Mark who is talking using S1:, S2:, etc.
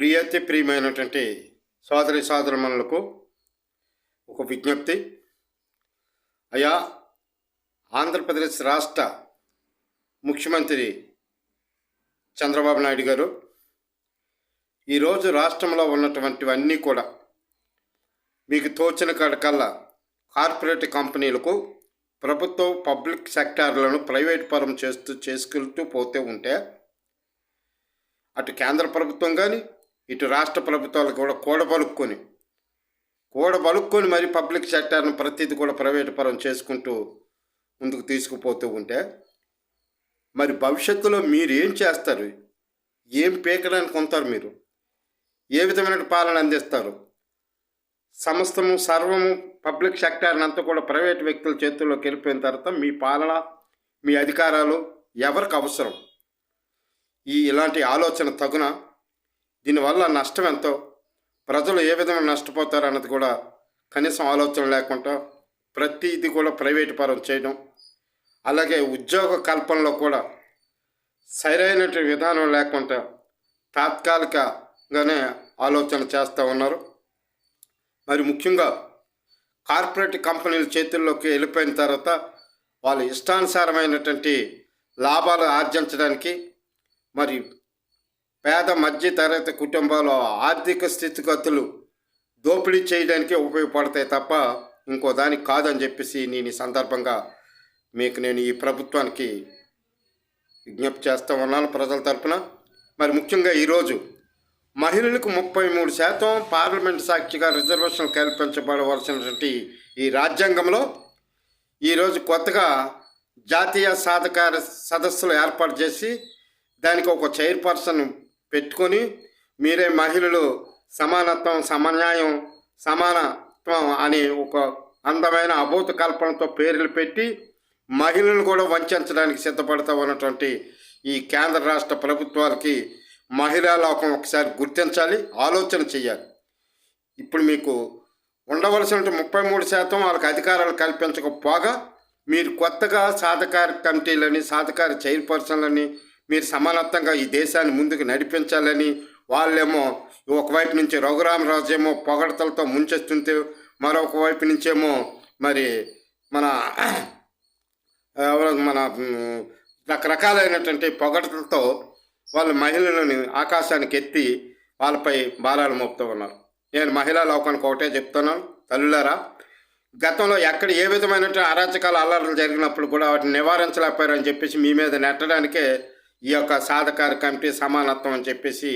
S1: ప్రియతి ప్రియమైనటువంటి సోదరి సోదరుమణులకు ఒక విజ్ఞప్తి. అయా ఆంధ్రప్రదేశ్ రాష్ట్ర ముఖ్యమంత్రి చంద్రబాబు నాయుడు గారు ఈరోజు రాష్ట్రంలో ఉన్నటువంటివన్నీ కూడా మీకు తోచిన కడకల్లా కార్పొరేట్ కంపెనీలకు ప్రభుత్వ పబ్లిక్ సెక్టార్లను ప్రైవేట్ పరం చేస్తూ చేసుకెళ్తూ పోతూ ఉంటే అటు కేంద్ర ప్రభుత్వం కానీ ఇటు రాష్ట్ర ప్రభుత్వాలు కూడా కూడబలుక్కొని కూడబలుక్కొని మరి పబ్లిక్ సెక్టార్ను ప్రతిదీ కూడా ప్రైవేట్ పరం చేసుకుంటూ ముందుకు తీసుకుపోతూ ఉంటే మరి భవిష్యత్తులో మీరు ఏం చేస్తారు? ఏం పీకడానికి ఉంటారు మీరు? ఏ విధమైన పాలన అందిస్తారు? సమస్తము సర్వము పబ్లిక్ సెక్టార్ని అంతా కూడా ప్రైవేట్ వ్యక్తుల చేతుల్లోకి వెళ్ళిపోయిన తర్వాత మీ పాలన మీ అధికారాలు ఎవరికి అవసరం? ఈ ఇలాంటి ఆలోచన తగున? దీనివల్ల నష్టం ఎంతో? ప్రజలు ఏ విధంగా నష్టపోతారు అన్నది కూడా కనీసం ఆలోచన లేకుండా ప్రతిది కూడా ప్రైవేట్ పరం చేయడం. అలాగే ఉద్యోగ కల్పనలో కూడా సరైనటువంటి విధానం లేకుండా తాత్కాలికగానే ఆలోచన చేస్తూ ఉన్నారు. మరి ముఖ్యంగా కార్పొరేట్ కంపెనీల చేతుల్లోకి వెళ్ళిపోయిన తర్వాత వాళ్ళు ఇష్టానుసారమైనటువంటి లాభాలు ఆర్జించడానికి మరి పేద మధ్య తరగతి కుటుంబాల ఆర్థిక స్థితిగతులు దోపిడీ చేయడానికి ఉపయోగపడతాయి తప్ప ఇంకో దానికి కాదని చెప్పేసి నేను ఈ సందర్భంగా మీకు నేను ఈ ప్రభుత్వానికి విజ్ఞప్తి చేస్తూ ఉన్నాను ప్రజల తరపున. మరి ముఖ్యంగా ఈరోజు మహిళలకు ముప్పై మూడు శాతం పార్లమెంట్ సాక్షిగా రిజర్వేషన్ కల్పించబడవలసినటువంటి ఈ రాజ్యాంగంలో ఈరోజు కొత్తగా జాతీయ సాధకార సదస్సులు ఏర్పాటు చేసి దానికి ఒక చైర్పర్సన్ పెట్టుకొని మీరే మహిళలు సమానత్వం సమన్యాయం సమానత్వం అని ఒక అందమైన అభూత కల్పనతో పేర్లు పెట్టి మహిళలను కూడా వంచడానికి సిద్ధపడతా ఉన్నటువంటి ఈ కేంద్ర రాష్ట్ర ప్రభుత్వాలకి మహిళా లోకం ఒకసారి గుర్తించాలి ఆలోచన చేయాలి. ఇప్పుడు మీకు ఉండవలసిన ముప్పై మూడు శాతం వాళ్ళకి అధికారాలు కల్పించకపోగా మీరు కొత్తగా సాధకార కమిటీలని సాధకార చైర్పర్సన్లని మీరు సమానత్వంగా ఈ దేశాన్ని ముందుకు నడిపించాలని వాళ్ళేమో ఒకవైపు నుంచి రఘురామరాజు ఏమో పొగడతలతో ముంచేస్తుంటే మరొక వైపు నుంచేమో మరి మన మన రకరకాలైనటువంటి పొగడతలతో వాళ్ళ మహిళలను ఆకాశానికి ఎత్తి వాళ్ళపై భారాలు మోపుతూ ఉన్నారు. నేను మహిళా లోకానికి ఒకటే చెప్తున్నాను తల్లులారా గతంలో ఎక్కడ ఏ విధమైనటువంటి అరాచకాల అల్లర్లు జరిగినప్పుడు కూడా వాటిని నివారించలేకపోయారని చెప్పేసి మీ మీద నెట్టడానికే ఈ యొక్క సాధకార కమిటీ సమానత్వం అని చెప్పేసి